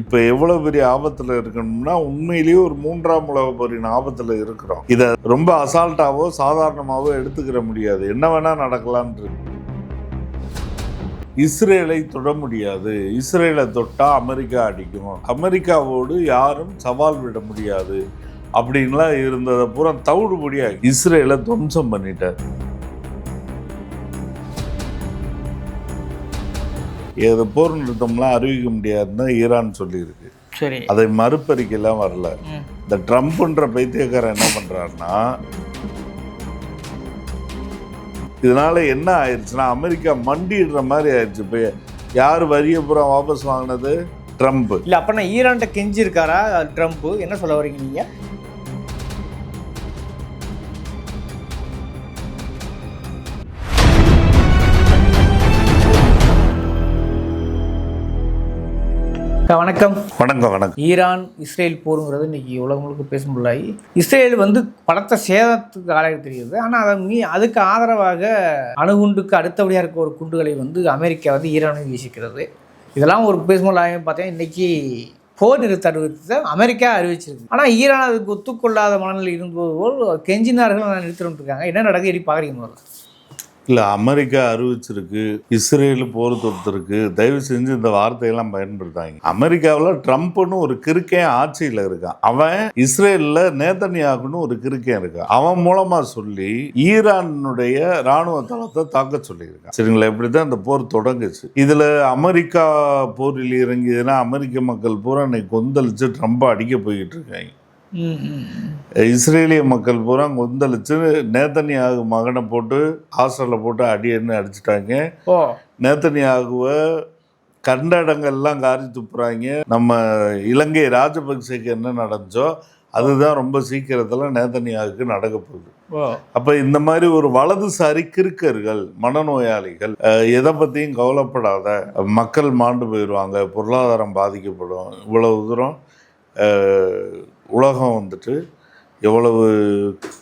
இப்போ எவ்வளோ பெரிய ஆபத்தில் இருக்கணும்னா உண்மையிலேயே ஒரு மூன்றாம் உலக போரின் ஆபத்தில் இருக்கிறோம். இதை ரொம்ப அசால்ட்டாவோ சாதாரணமாவோ எடுத்துக்கிற முடியாது. என்ன வேணா நடக்கலான் இஸ்ரேலை தொட முடியாது. இஸ்ரேலை தொட்டா அமெரிக்கா அடிக்கும். அமெரிக்காவோடு யாரும் சவால் விட முடியாது. அப்படின்லாம் இருந்ததை பூரா தவிடுபடியா இஸ்ரேலை துவம்சம் பண்ணிட்டார். ஏதோ போர் நிறுத்தம்லாம் அறிவிக்க முடியாதுன்னு ஈரான் சொல்லியிருக்கு. சரி. அதை மறுப்பறிக்கைலாம் வரல. இந்த ட்ரம்ப்ன்ற பைத்தியக்காரன் என்ன பண்றாருன்னா இதனால என்ன ஆயிடுச்சுன்னா அமெரிக்கா மண்டிடுற மாதிரி ஆயிடுச்சு. இப்போ யார் வரிய பூரா வாபஸ் வாங்கினது? ட்ரம்ப். இல்ல அப்ப நான் ஈரான்ட்ட கெஞ்சி இருக்காரா ட்ரம்ப்? என்ன சொல்ல வரீங்க நீங்க? வணக்கம். வணக்கம் வணக்கம். ஈரான் இஸ்ரேல் போருங்கிறது இன்னைக்கு உலகம் முழுக்க பேசும் பொருளாகி இஸ்ரேல் வந்து பலத்த சேதத்துக்கு ஆளாக தெரியுது ஆனால் அதை மீ அதுக்கு ஆதரவாக அணுகுண்டுக்கு அடுத்தபடியாக இருக்க ஒரு குண்டுகளை வந்து அமெரிக்கா வந்து ஈரானும் வீசிக்கிறது. இதெல்லாம் ஒரு பேசும்பொருளாக பார்த்தீங்கன்னா இன்னைக்கு போர் நிறுத்த அறிவித்து அமெரிக்கா அறிவிச்சிருக்கு. ஆனால் ஈரான் அதுக்கு ஒத்துக்கொள்ளாத மனநிலை இருந்தது போல் கெஞ்சினார்கள் நான் நிறுத்திட்டு இருக்காங்க என்ன நடக்குது எப்படி பார்க்குறீங்க முதல்ல? இல்லை அமெரிக்கா அறிவிச்சிருக்கு இஸ்ரேல் போர் தொடுத்திருக்கு. தயவு செஞ்சு இந்த வார்த்தையெல்லாம் பயன்படுத்தாங்க அமெரிக்காவில் ட்ரம்ப்னு ஒரு கிறுக்கே ஆட்சியில் இருக்கான். அவன் இஸ்ரேலில் நேதன்யாகுன்னு ஒரு கிறுக்கே இருக்கான். அவன் மூலமாக சொல்லி ஈரானுடைய ராணுவ தளத்தை தாக்க சொல்லியிருக்கான். சரிங்களா? இப்படி தான் இந்த போர் தொடங்குச்சு. இதில் அமெரிக்கா போரில் இறங்கியதுன்னா அமெரிக்க மக்கள் பூரா இன்னைக்கு கொந்தளிச்சு ட்ரம்ப்பை அடிக்க போய்கிட்டு இருக்காங்க. இஸ்ரேலிய மக்கள் பூரா கொந்தளிச்சு நேத்தனியாக மகனை போட்டு ஹாஸ்டலில் போட்டு அடியன்னு அடிச்சிட்டாங்க. நேத்தனியாகுவை கண்ட இடங்கள்லாம் காரி துப்புறாங்க. நம்ம இலங்கை ராஜபக்சேக்கு என்ன நடந்துச்சோ அதுதான் ரொம்ப சீக்கிரத்தில் நேத்தனியாவுக்கு நடக்க போகுது. அப்போ இந்த மாதிரி ஒரு வலதுசாரி கிறுக்கர்கள் மனநோயாளிகள் எதை பற்றியும் கவலைப்படாத மக்கள் மாண்டு போயிடுவாங்க பொருளாதாரம் பாதிக்கப்படும் இவ்வளவு தூரம் உலகம் வந்துட்டு எவ்வளவு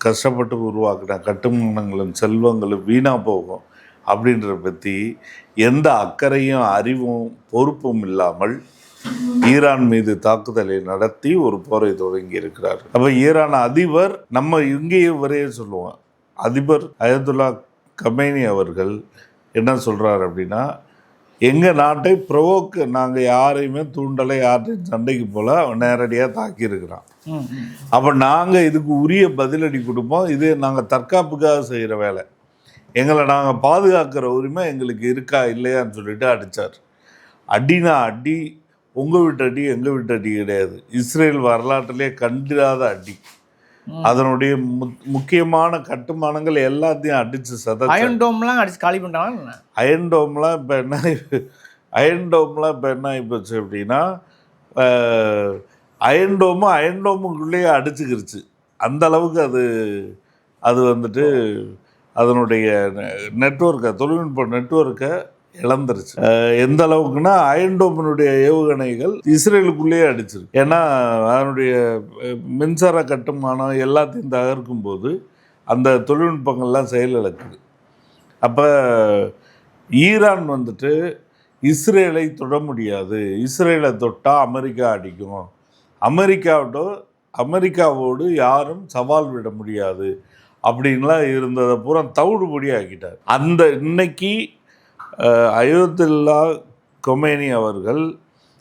கஷ்டப்பட்டு உருவாக்கின கட்டுமானங்களும் செல்வங்களும் வீணாக போகும் அப்படின்றத பற்றி எந்த அக்கறையும் அறிவும் பொறுப்பும் இல்லாமல் ஈரான் மீது தாக்குதலை நடத்தி ஒரு போரை தொடங்கி இருக்கிறார். அப்போ ஈரான் அதிபர் நம்ம இங்கேயே வரைய சொல்லுவோம். அதிபர் அயதுல்லா கமேனி அவர்கள் என்ன சொல்கிறார் அப்படின்னா எங்கள் நாட்டை ப்ரொவோக்கு நாங்கள் யாரையுமே தூண்டலை யார்ட்டையும் சண்டைக்கு போல நேரடியாக தாக்கியிருக்கிறான். அப்போ நாங்கள் இதுக்கு உரிய பதிலடி கொடுப்போம். இது நாங்கள் தற்காப்புக்காக செய்கிற வேலை. எங்களை நாங்கள் பாதுகாக்கிற உரிமை எங்களுக்கு இருக்கா இல்லையான்னு சொல்லிட்டு அடித்தார் அடினா அடி உங்கள் வீட்டு அடி எங்கள் வீட்டு அடி கிடையாது. இஸ்ரேல் வரலாற்றிலே கண்டிராத அடி. அதனுடைய முக்கியமான கட்டுமானங்கள் எல்லாத்தையும் அடித்து சத அயன் டோம்லாம் அடிச்சு காலி பண்ணிட்டாங்களா என்ன? அயன் டோம்லாம் இப்போ என்ன அயன் டோம்லாம் இப்போ என்ன ஆகிப்போச்சு அப்படின்னா அயன்டோமும் அயன்டோமுக்குள்ளேயே டோமுக்குள்ளேயே அடிச்சுக்கிருச்சு. அந்த அளவுக்கு அது அது வந்துட்டு அதனுடைய நெட்ஒர்க்கை தொழில்நுட்ப நெட்ஒர்க்கை இழந்துருச்சு. எந்த அளவுக்குன்னா அயன் டோமினுடைய ஏவுகணைகள் இஸ்ரேலுக்குள்ளேயே அடிச்சிருக்கு. ஏன்னா அதனுடைய மின்சார கட்டுமானம் எல்லாத்தையும் தகர்க்கும் போது அந்த தொழில்நுட்பங்கள்லாம் செயலிழக்குது. அப்போ ஈரான் வந்துட்டு இஸ்ரேலை தொட முடியாது. இஸ்ரேலை தொட்டால் அமெரிக்கா அடிக்கும். அமெரிக்காவோட அமெரிக்காவோடு யாரும் சவால் விட முடியாது அப்படின்லாம் இருந்ததை பூரா தவிடுபடி ஆக்கிட்டார் அந்த இன்னைக்கு அயோத்தில்லா கொமேனி அவர்கள்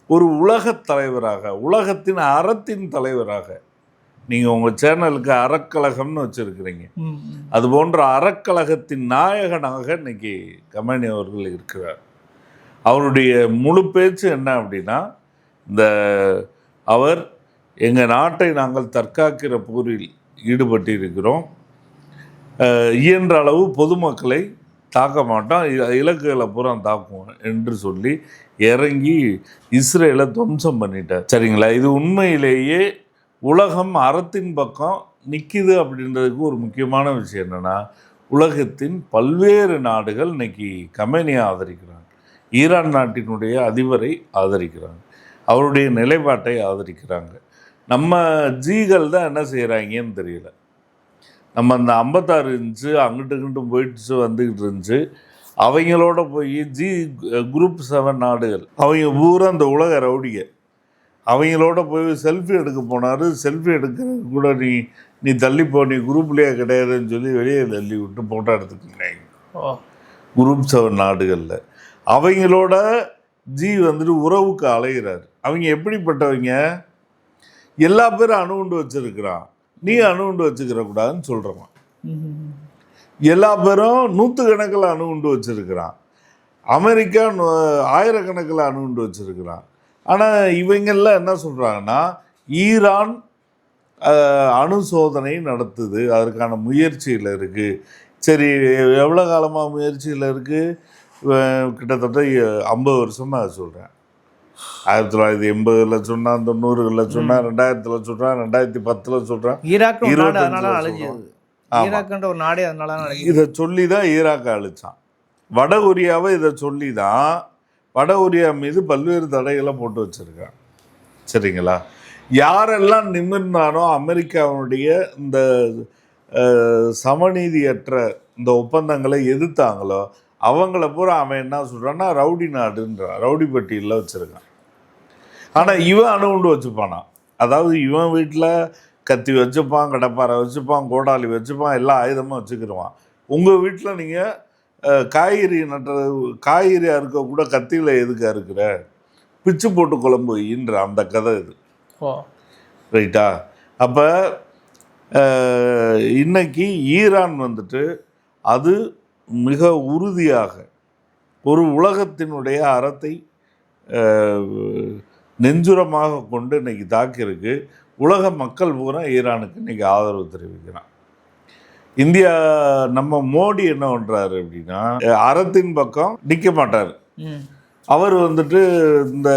ஒரு உலகத் தலைவராக உலகத்தின் அறத்தின் தலைவராக நீங்கள் உங்கள் சேனலுக்கு அறக்கழகம்னு வச்சுருக்கிறீங்க. அது போன்ற அறக்கழகத்தின் நாயகனாக இன்னைக்கு கமேனி அவர்கள் இருக்கிறார். அவருடைய முழு பேச்சு என்ன அப்படின்னா இந்த அவர் எங்கள் நாட்டை நாங்கள் தற்காக்கிற போரில் ஈடுபட்டிருக்கிறோம். இயன்ற அளவு பொதுமக்களை தாக்க மாட்டோம். இலக்குகளை பூரா தாக்குவோம் என்று சொல்லி இறங்கி இஸ்ரேலை துவம்சம் பண்ணிட்டார். சரிங்களா? இது உண்மையிலேயே உலகம் அறத்தின் பக்கம் நிற்கிது அப்படின்றதுக்கு ஒரு முக்கியமான விஷயம் என்னென்னா உலகத்தின் பல்வேறு நாடுகள் இன்னைக்கு கமேனியை ஆதரிக்கிறாங்க. ஈரான் நாட்டினுடைய அதிபரை ஆதரிக்கிறாங்க. அவருடைய நிலைப்பாட்டை ஆதரிக்கிறாங்க. நம்ம ஜீகள் தான் என்ன செய்கிறாங்கன்னு தெரியல. நம்ம அந்த ஐம்பத்தாறு இன்ச்சு அங்கிட்டு இங்கிட்டும் போயிடுச்சு வந்துக்கிட்டு இருந்துச்சு. அவங்களோட போய் ஜி குரூப் செவன் நாடுகள் அவங்க பூரா அந்த உலக ரவுடிக அவங்களோட போய் செல்ஃபி எடுக்க போனார். செல்ஃபி எடுக்கிறது கூட நீ நீ தள்ளி போ நீ குரூப்லேயே கிடையாதுன்னு சொல்லி வெளியே தள்ளி விட்டு ஃபோட்டோ எடுத்துக்கினாங்க ஓ. குரூப் செவன் நாடுகளில். அவங்களோட ஜி வந்துட்டு உறவுக்கு அலைகிறார் அவங்க எப்படிப்பட்டவங்க? எல்லா பேரும் அணுகுண்டு வச்சிருக்கிறான். நீ அணுகுண்டு வச்சுக்கிற கூடாதுன்னு சொல்கிறான் ம். எல்லா பேரும் நூற்றுக்கணக்கில் அணுகுண்டு வச்சிருக்கிறான். அமெரிக்கா ஆயிரக்கணக்கில் அணுகுண்டு வச்சிருக்கிறான். ஆனால் இவங்கெல்லாம் என்ன சொல்கிறாங்கன்னா ஈரான் அணு சோதனை நடத்துது. அதற்கான முயற்சியில் இருக்குது சரி எவ்வளோ காலமாக முயற்சியில் இருக்குது கிட்டத்தட்ட ஐம்பது வருஷமாக சொல்கிறேன் ஆயிரத்தி தொள்ளாயிரத்தி எண்பதில் சொன்னான் தொண்ணூறுகளில் சொன்னான் ரெண்டாயிரத்தில் சொல்கிறான் ரெண்டாயிரத்தி பத்தில் சொல்கிறான் ஈராக். ஈராக்ன்ற ஒரு நாடே அதனால இதை சொல்லி தான் ஈராக்கை அழிச்சான். வட கொரியாவை இதை சொல்லி தான் வட கொரியா மீது பல்வேறு தடைகளை போட்டு வச்சிருக்கான். சரிங்களா? யாரெல்லாம் நிமிர்ந்தானோ அமெரிக்காவுடைய இந்த சமநீதியற்ற இந்த ஒப்பந்தங்களை எதிர்த்தாங்களோ அவங்கள பூரா அவன் என்ன சொல்கிறான்னா ரவுடி நாடுன்றான் ரவுடி பட்டியலில் வச்சுருக்கான். ஆனால் இவன் அணுகுண்டு வச்சுப்பானா? அதாவது இவன் வீட்டில் கத்தி வச்சுப்பான் கடப்பாரை வச்சுப்பான் கோடாலி வச்சுப்பான் எல்லா ஆயுதமும் வச்சுக்கிடுவான் உங்கள் வீட்டில் நீங்கள் காய்கறி நட்ட காய்கறி அறுக்க கூட கத்தியில் எதுக்கு அறுக்கிற? பிச்சு போட்டு குழம்பு ஈன்ற அந்த கதை இது. ஓ. ரைட்டா? அப்போ இன்னைக்கு ஈரான் வந்துட்டு அது மிக உறுதியாக ஒரு உலகத்தினுடைய அறத்தை நெஞ்சுரமாக கொண்டு இன்னைக்கு தாக்கியிருக்கு. உலக மக்கள் பூரா ஈரானுக்கு இன்னைக்கு ஆதரவு தெரிவிக்கிறான். இந்தியா நம்ம மோடி என்ன பண்ணுறாரு அப்படின்னா அறத்தின் பக்கம் நிற்க மாட்டார். அவர் வந்துட்டு இந்த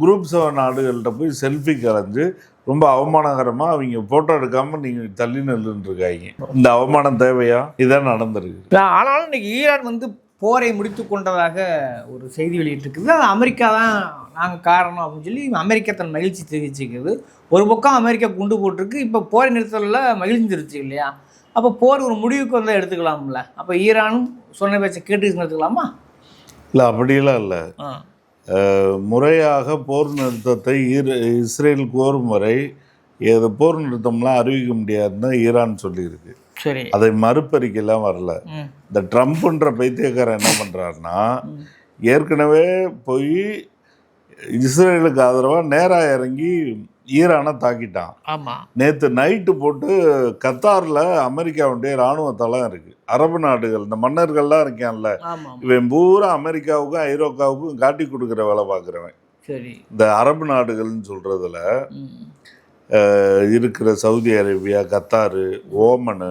குரூப் செவன் நாடுகள்கிட்ட போய் செல்ஃபி கலைஞ்சு ரொம்ப அவமானகரமாக அவங்க ஃபோட்டோ எடுக்காமல் நீங்கள் தள்ளி நில்லுன்னு இருக்காங்க இந்த அவமானம் தேவையா? இதான் நடந்திருக்கு. ஆனாலும் இன்னைக்கு ஈரான் வந்து போரை முடித்து கொண்டதாக ஒரு செய்தி வெளியிட்டிருக்குது. அது அமெரிக்கா தான் நாங்கள் காரணம் அப்படின்னு சொல்லி அமெரிக்கா தன் மகிழ்ச்சி தெரிவிச்சிருக்குது. ஒரு பக்கம் அமெரிக்கா குண்டு போட்டிருக்கு. இப்போ போரை நிறுத்தலில் மகிழ்ச்சி தெரிவிச்சு இல்லையா? அப்போ போர் ஒரு முடிவுக்கு வந்து எடுத்துக்கலாம்ல? அப்போ ஈரானும் சொன்ன பேச்சை கேட்டு எடுத்துக்கலாமா இல்லை அப்படியெல்லாம் இல்லை. ஆ. முறையாக போர் நிறுத்தத்தை ஈர இஸ்ரேல் கோரும் வரை இது போர் நிறுத்தம்லாம் அறிவிக்க முடியாதுன்னு ஈரான் சொல்லியிருக்கு. சரி. அதை மறுப்பறிக்கைலாம் வரல. இந்த ட்ரம்ப்ன்ற பைத்தியக்காரன் என்ன பண்ணுறாருன்னா ஏற்கனவே போய் இஸ்ரேலுக்கு ஆதரவாக நேராக இறங்கி ஈரானை தாக்கிட்டான். ஆமாம் நேற்று நைட்டு போட்டு கத்தாரில் அமெரிக்காவுடைய இராணுவ தளம் இருக்குது அரபு நாடுகள் இந்த மன்னர்கள்லாம் இருக்கான்ல. இவன் பூரா அமெரிக்காவுக்கும் ஐரோப்பாவுக்கும் காட்டி கொடுக்குற வேலை பார்க்குறவன். சரி. இந்த அரபு நாடுகள்னு சொல்கிறதுல இருக்கிற சவுதி அரேபியா கத்தாரு ஓமனு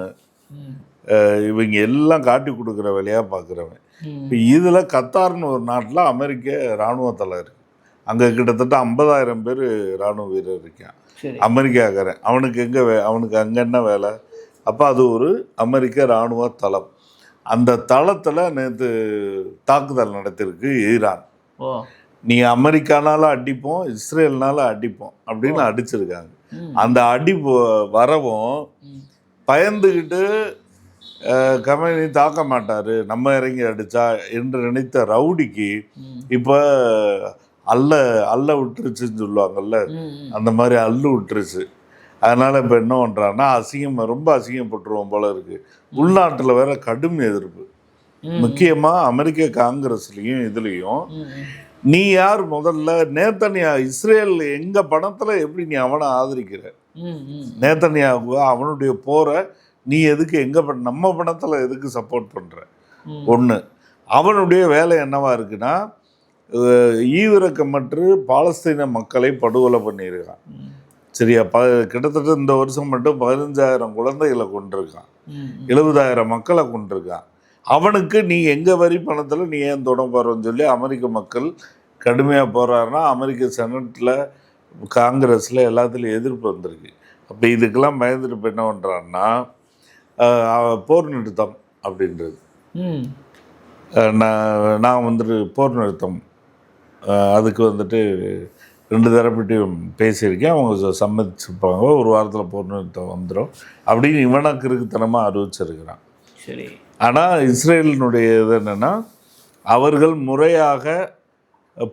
இவங்க எல்லாம் காட்டி கொடுக்குற வேலையாக பார்க்குறவன். இப்போ இதில் கத்தார்னு ஒரு நாட்டில் அமெரிக்க இராணுவ தளம் இருக்குது அங்கே கிட்டத்தட்ட ஐம்பதாயிரம் பேர் இராணுவ வீரர் இருக்கான். அமெரிக்காக்காரன். அவனுக்கு எங்கே வே அவனுக்கு அங்கே என்ன வேலை? அப்போ அது ஒரு அமெரிக்க இராணுவ தளம். அந்த தளத்தில் நேற்று தாக்குதல் நடத்தியிருக்கு ஈரான். நீ அமெரிக்கானால அடிப்போம் இஸ்ரேல்னால அடிப்போம் அப்படின்னு அடிச்சிருக்காங்க. அந்த அடி வரவும் பயந்துக்கிட்டு கமேனி தாக்க மாட்டாரு நம்ம இறங்கி அடிச்சா என்று நினைத்த ரவுடிக்கு இப்போ அல்ல அல்ல விட்டுருச்சுன்னு சொல்லுவாங்கல்ல? அந்த மாதிரி அல்லு விட்டுருச்சு. அதனால இப்போ என்ன பண்ணுறான்னா அசிங்கம் ரொம்ப அசிங்கப்பட்டுருவோம் போல இருக்கு. உள்நாட்டில் வேற கடும் எதிர்ப்பு. முக்கியமாக அமெரிக்க காங்கிரஸ்லேயும் இதுலேயும். நீ யார் முதல்ல? நேத்தனியா இஸ்ரேல் எங்க பணத்துல எப்படி நீ அவனை ஆதரிக்கிற. நேத்தனியாவுக்கு அவனுடைய போரை நீ எதுக்கு எங்க பண நம்ம பணத்துல எதுக்கு சப்போர்ட் பண்ற? ம். ஒன்று அவனுடைய வேலை என்னவா இருக்குன்னா ஈவிரக்கமற்று பாலஸ்தீன மக்களை படுகொலை பண்ணியிருக்கான். சரியா? ப கிட்டத்தட்ட இந்த வருஷம் மட்டும் பதினஞ்சாயிரம் குழந்தைகளை கொண்டிருக்கான். எழுபதாயிரம் மக்களை கொண்டிருக்கான் அவனுக்கு நீ எங்க வரி பணத்தில் நீ ஏன் தொட சொல்லி அமெரிக்க மக்கள் கடுமையாக போறாருன்னா அமெரிக்க செனட்டில் காங்கிரஸில் எல்லாத்துலேயும் எதிர்ப்பு வந்திருக்கு. அப்போ இதுக்கெல்லாம் பயந்துட்டு இப்போ என்ன பண்ணுறான்னா போர் நிறுத்தம் அப்படின்றது. நான் நான் வந்துட்டு போர் நிறுத்தம் அதுக்கு வந்துட்டு ரெண்டு தரப்பிட்டையும் பேசியிருக்கேன். அவங்க சம்மதிச்சிருப்பாங்க. ஒரு வாரத்தில் போர் நிறுத்தம் வந்துடும் அப்படின்னு இவனுக்கு இருக்குத்தனமாக அறிவிச்சிருக்கிறான். சரி. ஆனால் இஸ்ரேலினுடைய இது என்னென்னா அவர்கள் முறையாக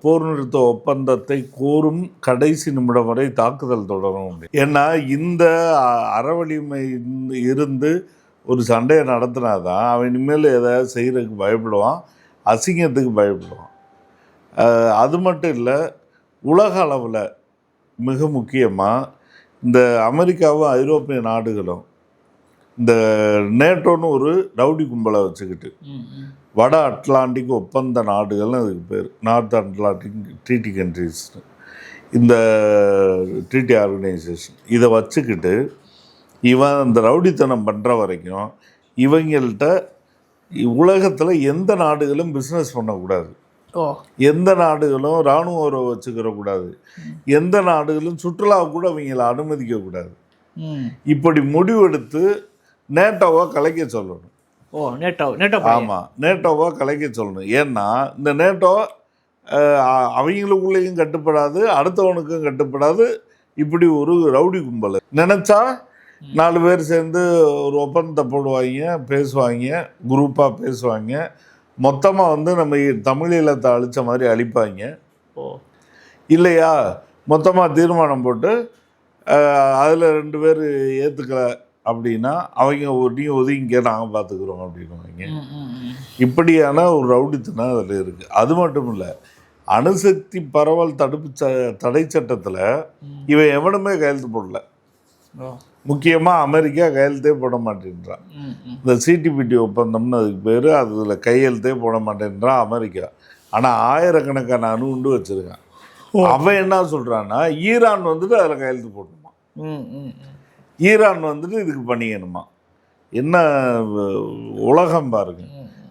போர் நிறுத்த ஒப்பந்தத்தை கோரும் கடைசி நிமிடம் வரை தாக்குதல் தொடரும். ஏன்னா இந்த அறவழிமை இருந்து- ஒரு சண்டையை நடத்தினாதான் அவன் இனிமேல் எதாவது செய்கிறதுக்கு பயப்படுவான் அசிங்கத்துக்கு பயப்படுவான். அது மட்டும் இல்லை உலக அளவில் மிக முக்கியமாக இந்த அமெரிக்காவும் ஐரோப்பிய நாடுகளும் இந்த நேட்டோன்னு ஒரு ரவுடி கும்பலை வச்சுக்கிட்டு வட அட்லாண்டிக் ஒப்பந்த நாடுகள்னு அதுக்கு பேர். North Atlantic treaty countries. இந்த ட்ரீட்டி ஆர்கனைசேஷன். இதை வச்சுக்கிட்டு இவன் அந்த ரவுடித்தனம் பண்ணுற வரைக்கும் இவங்கள்ட்ட உலகத்தில் எந்த நாடுகளும் பிஸ்னஸ் பண்ணக்கூடாது. எந்த நாடுகளும் இராணுவ உறவு வச்சுக்கிற கூடாது. எந்த நாடுகளும் சுற்றுலா கூட அவங்கள அனுமதிக்கக்கூடாது ம். இப்படி முடிவெடுத்து நேட்டோவை கலைக்க சொல்லணும். ஓ நேட்டோ நேட்டோ ஆமாம் நேட்டோவை கலைக்க சொல்லணும். ஏன்னா இந்த நேட்டோ அவங்களுக்குள்ளேயும் கட்டுப்படாது அடுத்தவனுக்கும் கட்டுப்படாது. இப்படி ஒரு ரவுடி கும்பல். நினச்சா நாலு பேர் சேர்ந்து ஒரு ஒப்பந்தத்தை போடுவாங்க பேசுவாங்க குரூப்பாக பேசுவாங்க. மொத்தமாக வந்து நம்ம தமிழ் ஈழத்தை அழிச்ச மாதிரி அழிப்பாங்க. ஓ. இல்லையா? மொத்தமாக தீர்மானம் போட்டு அதில் ரெண்டு பேர் ஏற்றுக்கல அப்படின்னா அவங்க ஒரு நீ ஒதுங்கிக்க நாங்கள் பார்த்துக்குறோம் ம் இப்படியான ஒரு ரவுடித்தனம் அதில் இருக்குது அது மட்டும் இல்லை அணுசக்தி பரவல் தடுப்பு ச தடை சட்டத்தில் இவன் எவனுமே கையெழுத்து போடல. முக்கியமாக அமெரிக்கா கையெழுத்தே போட மாட்டேன்றான். இந்த சிடிபிடி ஒப்பந்தம்னு அதுக்கு பேர் அதில் கையெழுத்தே போட மாட்டேன்றான் அமெரிக்கா. ஆனால் ஆயிரக்கணக்கான அணு உண்டு வச்சுருக்கான். அவன் என்ன சொல்கிறான்னா ஈரான் வந்துட்டு அதில் கையெழுத்து போடணுமா? ஈரான் வந்துட்டு இதுக்கு பண்ணிக்கணுமா என்ன உலகம் பாருங்க.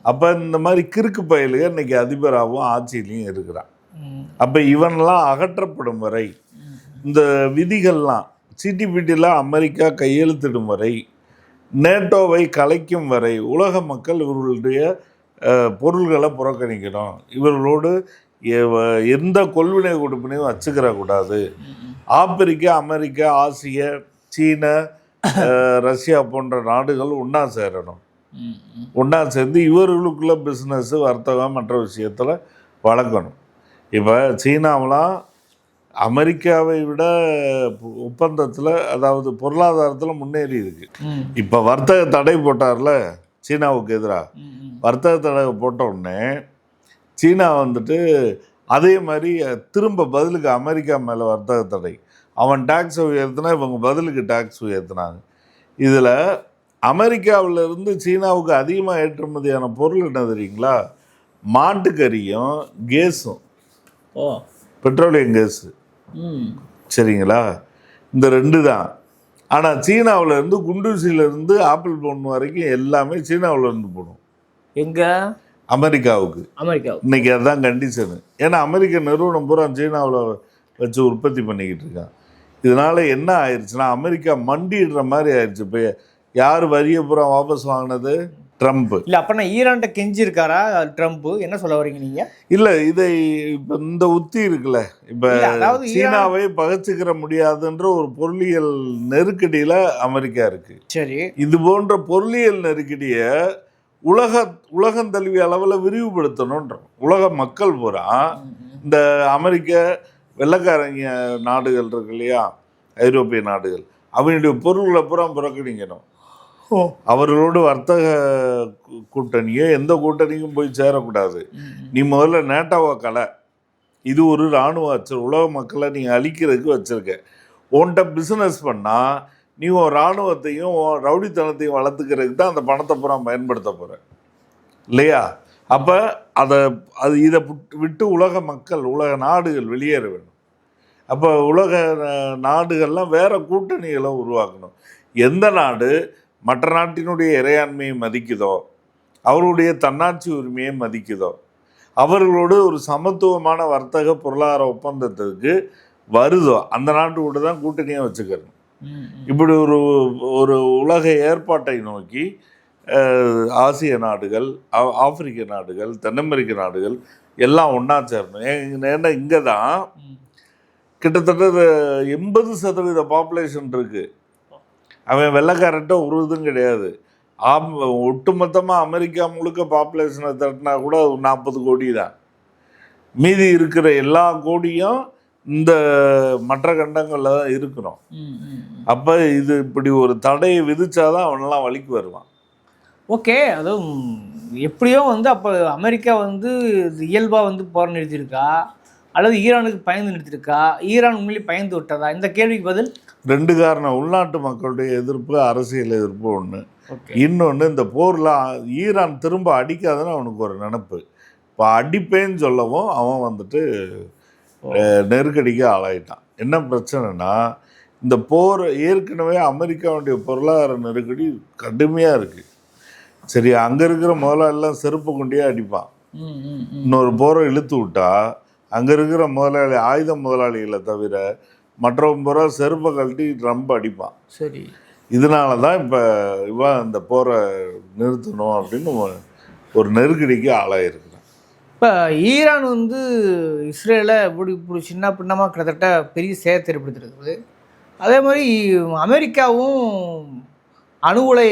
அப்போ இந்த மாதிரி கிறுக்கு பயலுக இன்னைக்கு அதிபராகவும் ஆட்சியிலையும் இருக்கிறான். அப்போ இவனெல்லாம் அகற்றப்படும் வரை இந்த விதிகள்லாம் சிடிபிடியில் அமெரிக்கா கையெழுத்திடும் வரை நேட்டோவை கலைக்கும் வரை உலக மக்கள் இவர்களுடைய பொருள்களை புறக்கணிக்கணும். இவர்களோடு எந்த கொள்வினை கொடுப்பினையும் வச்சுக்கிற கூடாது. ஆப்பிரிக்கா அமெரிக்கா ஆசிய சீன ரஷ்யா போன்ற நாடுகள் ஒன்றா சேரணும். ஒன்றா சேர்ந்து இவர்களுக்குள்ள பிஸ்னஸ் வர்த்தகம் மற்ற விஷயத்தில் வளர்க்கணும். இப்போ சீனாவெலாம் அமெரிக்காவை விட ஒப்பந்தத்தில் அதாவது பொருளாதாரத்தில் முன்னேறி இருக்கு. இப்போ வர்த்தக தடை போட்டார்ல சீனாவுக்கு எதிராக வர்த்தக தடை போட்ட உடனே சீனா வந்துட்டு அதே மாதிரி திரும்ப பதிலுக்கு அமெரிக்கா மேலே வர்த்தக தடை. அவன் டேக்ஸ் உயர்த்தினா இவங்க பதிலுக்கு டேக்ஸ் உயர்த்தினாங்க. இதில் அமெரிக்காவிலிருந்து சீனாவுக்கு அதிகமாக ஏற்றுமதியான பொருள் என்ன தெரியுங்களா? மாட்டுக்கறியும் கேஸும். ஓ. Petroleum gas. சரிங்களா? இந்த ரெண்டு தான். ஆனால் சீனாவிலேருந்து குண்டூசியிலேருந்து ஆப்பிள் போன் வரைக்கும் எல்லாமே சீனாவிலேருந்து போடும். எங்க? அமெரிக்காவுக்கு. அமெரிக்கா இன்னைக்கு அதுதான் கண்டிஷனு ஏன்னா அமெரிக்க நிறுவனம் பூரா சீனாவில் வச்சு உற்பத்தி பண்ணிக்கிட்டு இருக்கான். இதனால என்ன ஆயிடுச்சுன்னா அமெரிக்கா மண்டிடுற மாதிரி ஆயிடுச்சு இப்போ யார் வரியை பூரா வாபஸ் வாங்கினது? ட்ரம்ப். இல்ல அப்ப நான் ஈரான்ட்ட கெஞ்சி இருக்காரா ட்ரம்ப்? என்ன சொல்ல வரீங்க நீங்க? இல்லை இதை இப்போ இந்த உத்தி இருக்குல்ல இப்போ சீனாவை பகச்சிக்கிற முடியாதுன்ற ஒரு பொருளியல் நெருக்கடியில் அமெரிக்கா இருக்கு. சரி. இது போன்ற பொருளியல் நெருக்கடியை உலக உலகம் தழுவிய அளவில் விரிவுபடுத்தணுன்றோம். உலக மக்கள் பூரா இந்த அமெரிக்க வெள்ளைக்காரங்க நாடுகள் இருக்கு இல்லையா? ஐரோப்பிய நாடுகள். அவங்களுடைய பொருள்களை பூரா புறக்கணிக்கணும். அவர்களோடு வர்த்தக கூட்டணியோ எந்த கூட்டணிக்கும் போய் சேரக்கூடாது. நீ முதல்ல நேட்டாவை கலை. இது ஒரு இராணுவ அச்சல் உலக மக்களை நீ அழிக்கிறதுக்கு வச்சிருக்க. உன்கிட்ட பிஸ்னஸ் பண்ணால் நீ உன் இராணுவத்தையும் ரவுடித்தனத்தையும் வளர்த்துக்கிறதுக்கு தான் அந்த பணத்தை பூரா பயன்படுத்த போகிற இல்லையா? அப்போ அதை அது இதை விட்டு உலக மக்கள் உலக நாடுகள் வெளியேற வேணும். அப்போ உலக நாடுகள்லாம் வேற கூட்டணிகளை உருவாக்கணும். எந்த நாடு மற்ற நாட்டினுடைய இறையாண்மையை மதிக்குதோ அவருடைய தன்னாட்சி உரிமையை மதிக்குதோ அவர்களோடு ஒரு சமத்துவமான வர்த்தக பொருளாதார ஒப்பந்தத்துக்கு வருதோ அந்த நாட்டு கூட தான் கூட்டணியாக வச்சுக்கணும். இப்படி ஒரு ஒரு உலக ஏற்பாட்டை நோக்கி ஆசிய நாடுகள் ஆப்பிரிக்க நாடுகள் தென் அமெரிக்க நாடுகள் எல்லாம் ஒன்றா சேரணும். ஏன் ஏன்னா இங்கே தான் கிட்டத்தட்ட எண்பது சதவீத பாப்புலேஷன் இருக்கு. அவன் வெள்ளைக்காரன்ட்ட ஒரு இதுவும் கிடையாது. ஆம் ஒட்டுமொத்தமாக அமெரிக்கா முழுக்க பாப்புலேஷனை தட்டினா கூட ஒரு நாற்பது கோடி தான். மீதி இருக்கிற எல்லா கோடியும் இந்த மற்ற கண்டங்களில் தான் இருக்கிறோம். அப்போ இது இப்படி ஒரு தடையை விதிச்சாதான் அவனெல்லாம் வழிக்கு வருவான். ஓகே அதுவும் எப்படியோ வந்து அப்போ அமெரிக்கா வந்து இயல்பாக வந்து போர் நிறுத்தியிருக்கா அல்லது ஈரானுக்கு பயந்து நிறுத்தியிருக்கா? ஈரான் உண்மையிலேயே பயந்து விட்டதா? இந்த கேள்விக்கு பதில்? ரெண்டு காரணம். உள்நாட்டு மக்களுடைய எதிர்ப்பு அரசியல் எதிர்ப்பு ஒன்று இன்னொன்று இந்த போரில் ஈரான் திரும்ப அடிக்காதுன்னு அவனுக்கு ஒரு நினப்பு. இப்போ அடிப்பேன்னு சொல்லவும் அவன் வந்துட்டு நெருக்கடிக்கு ஆளாயிட்டான். என்ன பிரச்சனைனா இந்த போர் ஏற்கனவே அமெரிக்காவுடைய பொருளாதார நெருக்கடி கடுமையாக இருக்குது சரி அங்கே இருக்கிற முதலாளிலாம் செருப்பு கொண்டே அடிப்பான். இன்னொரு போரை இழுத்து விட்டா அங்கே இருக்கிற முதலாளி ஆயுத முதலாளிகளை தவிர மற்றவன் பூரா செருப்பை கழட்டி ரொம்ப அடிப்பான். சரி. இதனால தான் இப்போ இவன் இந்த போரை நிறுத்தணும் அப்படின்னு ஒரு- நெருக்கடிக்கு ஆளாயிருக்கிறான். இப்போ ஈரான் வந்து இஸ்ரேலை இப்படி இப்படி சின்ன பின்னமாக கிட்டத்தட்ட பெரிய சேதத்தை ஏற்படுத்திருக்குது அதே மாதிரி அமெரிக்காவும் அணு உலை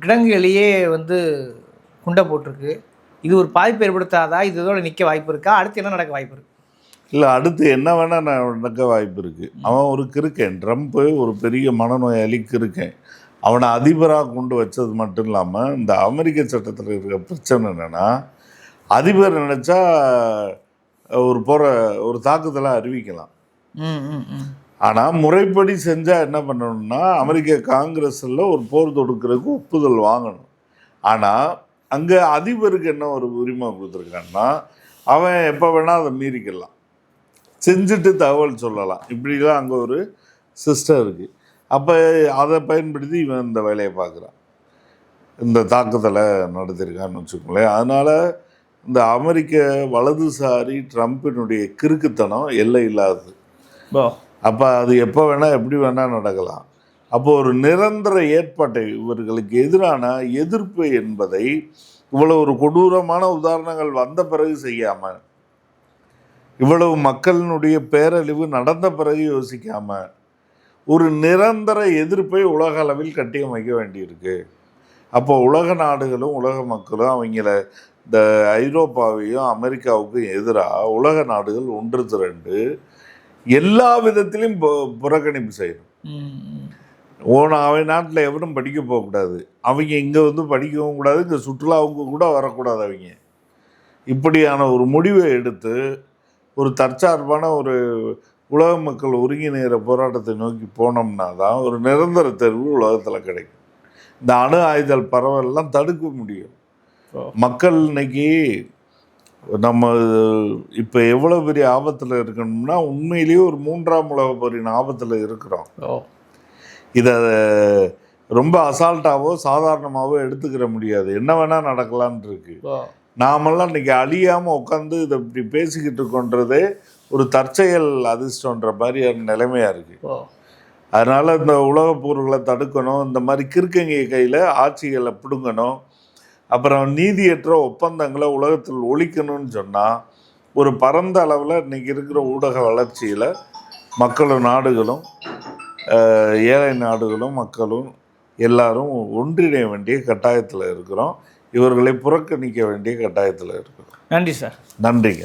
கிடங்குகளையே வந்து குண்டை போட்டிருக்கு. இது ஒரு பாதிப்பு ஏற்படுத்தாதா? இது இதோட நிற்க வாய்ப்பு இருக்கா? அடுத்து என்ன நடக்க வாய்ப்பு இருக்கு? இல்லை அடுத்து என்ன வேணால் நடக்க வாய்ப்பு இருக்குது அவன் ஒரு கிறுக்கன். ட்ரம்ப்பு ஒரு பெரிய மனநோயாளி கிறுக்கன். அவனை அதிபராக கொண்டு வச்சது மட்டும் இல்லாமல் இந்த அமெரிக்க சட்டத்தில் இருக்கிற பிரச்சனை என்னென்னா அதிபர் நினச்சா ஒரு போகிற ஒரு தாக்குதலை அறிவிக்கலாம். ஆனால் முறைப்படி செஞ்சால் என்ன பண்ணணும்னா அமெரிக்க காங்கிரஸில் ஒரு போர் தொடுக்கிறதுக்கு ஒப்புதல் வாங்கணும். ஆனால் அங்கே அதிபருக்கு என்ன ஒரு உரிமை கொடுத்துருக்கான்னா அவன் எப்போ வேணால் அதை மீறிக்கலாம். செஞ்சுட்டு தகவல் சொல்லலாம். இப்படிலாம் அங்கே ஒரு சிஸ்டம் இருக்குது அப்போ அதை பயன்படுத்தி இவன் இந்த வேலையை பார்க்குறான். இந்த தாக்குதலை நடத்தியிருக்கான்னு வச்சுக்கோங்களேன். அதனால் இந்த அமெரிக்க வலதுசாரி ட்ரம்ப்பினுடைய கிறுக்குத்தனம் எல்லை இல்லாதது அப்போ அது எப்போ வேணால் எப்படி வேணால் நடக்கலாம். அப்போ ஒரு நிரந்தர ஏற்பாட்டை இவர்களுக்கு எதிரான எதிர்ப்பு என்பதை இவ்வளவு ஒரு கொடூரமான உதாரணங்கள் வந்த பிறகு செய்யாமல் இவ்வளவு மக்களினுடைய பேரழிவு நடந்த பிறகு யோசிக்காம ஒரு நிரந்தர எதிர்ப்பை உலக அளவில் கட்டியமைக்க வேண்டியிருக்கு. அப்போ உலக நாடுகளும் உலக மக்களும் அவங்கள இந்த ஐரோப்பாவையும் அமெரிக்காவுக்கும் எதிராக உலக நாடுகள் ஒன்று திரண்டு எல்லா விதத்திலையும் புறக்கணிப்பு செய்யணும். ஓன அவன் நாட்டில் எவனும் படிக்க போகக்கூடாது அவங்க இங்கே வந்து படிக்கவும் கூடாது இங்கே சுற்றுலாவுக்கு கூட வரக்கூடாது அவங்க. இப்படியான ஒரு முடிவை எடுத்து ஒரு தற்சார்பான ஒரு உலக மக்கள் ஒருங்கிணைகிற போராட்டத்தை நோக்கி போனோம்னா தான் ஒரு நிரந்தர தேர்வு உலகத்தில் கிடைக்கும். இந்த அணு ஆயுதல் பரவல்லாம் தடுக்க முடியும். மக்கள் இன்னைக்கு நம்ம இப்போ எவ்வளோ பெரிய ஆபத்தில் இருக்கணும்னா உண்மையிலேயே ஒரு மூன்றாம் உலக போரின் ஆபத்தில் இருக்கிறோம். இதை ரொம்ப அசால்ட்டாவோ சாதாரணமாகவோ எடுத்துக்கிற முடியாது. என்ன வேணால் நடக்கலான் இருக்கு நாமெல்லாம் இன்னைக்கு அழியாமல் உட்காந்து இதை இப்படி பேசிக்கிட்டு இருக்கோன்றதே ஒரு தற்செயல் அதிர்ஷ்டன்ற மாதிரியான நிலைமையாக இருக்குது அதனால் இந்த உலகப் போர்களை தடுக்கணும் இந்த மாதிரி கிறுக்கங்க கையில் ஆட்சிகளை பிடுங்கணும் அப்புறம் நீதியற்ற ஒப்பந்தங்களை உலகத்தில் ஒழிக்கணும்னு சொன்னால் ஒரு பரந்த அளவில் இன்னைக்கு இருக்கிற ஊடக வளர்ச்சியில் மக்களும் நாடுகளும் ஏழை நாடுகளும் மக்களும் எல்லாரும் ஒன்றிணைய வேண்டிய கட்டாயத்தில் இருக்கிறோம். இவர்களை புறக்கணிக்க வேண்டிய கட்டாயத்தில் இருக்கிறோம். நன்றி சார். நன்றிங்க.